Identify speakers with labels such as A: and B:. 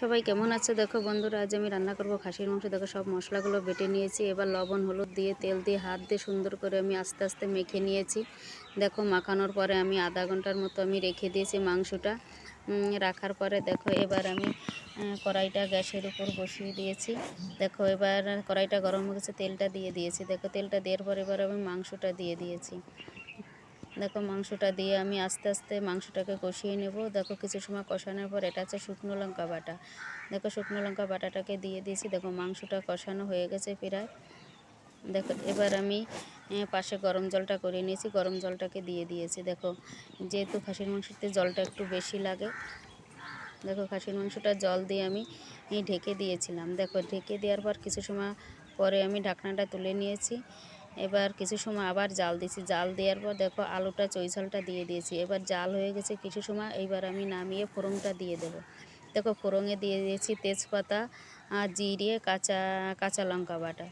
A: সবাই কেমন আছে? দেখো বন্ধুরা, আজ আমি রান্না করব খাসির মাংস। দেখো সব মশলাগুলো বেটে নিয়েছি। এবার লবণ, হলুদ দিয়ে, তেল দিয়ে, হাত দিয়ে সুন্দর করে আমি আস্তে আস্তে মেখে নিয়েছি। দেখো মাখানোর পরে আমি আধা ঘণ্টার মতো আমি রেখে দিয়েছি মাংসটা। রাখার পরে দেখো এবার আমি কড়াইটা গ্যাসের উপর বসিয়ে দিয়েছি। দেখো এবার কড়াইটা গরম হয়ে গেছে, তেলটা দিয়ে দিয়েছি। দেখো তেলটা দেওয়ার পর এবার আমি মাংসটা দিয়ে দিয়েছি। দেখো মাংসটা দিয়ে আমি আস্তে আস্তে মাংসটাকে কষিয়ে নেব। দেখো কিছু সময় কষানোর পর এটা হচ্ছে শুকনো লঙ্কা বাটা। দেখো শুকনো লঙ্কা বাটাটাকে দিয়ে দিয়েছি। দেখো মাংসটা কষানো হয়ে গেছে প্রায়। দেখো এবার আমি পাশে গরম জলটা করে নিয়েছি। গরম জলটাকে দিয়ে দিয়েছি। দেখো যেহেতু খাসির মাংসতে জলটা একটু বেশি লাগে, দেখো খাসির মাংসটা জল দিয়ে আমি ঢেকে দিয়েছিলাম। দেখো ঢেকে দেওয়ার পর কিছু সময় পরে আমি ঢাকনাটা তুলে নিয়েছি। এবার কিছু সময় আবার জাল দিয়েছি জাল দেওয়ার পর দেখো আলুটা চৈঝালটা দিয়ে দিয়েছি। এবার জাল হয়ে গেছে কিছু সময় এবার আমি নামিয়ে ফোড়নটা দিয়ে দেবো। দেখো ফোড়নে দিয়ে দিয়েছি তেজপাতা জিরে, কাঁচা কাঁচা লঙ্কা বাটা।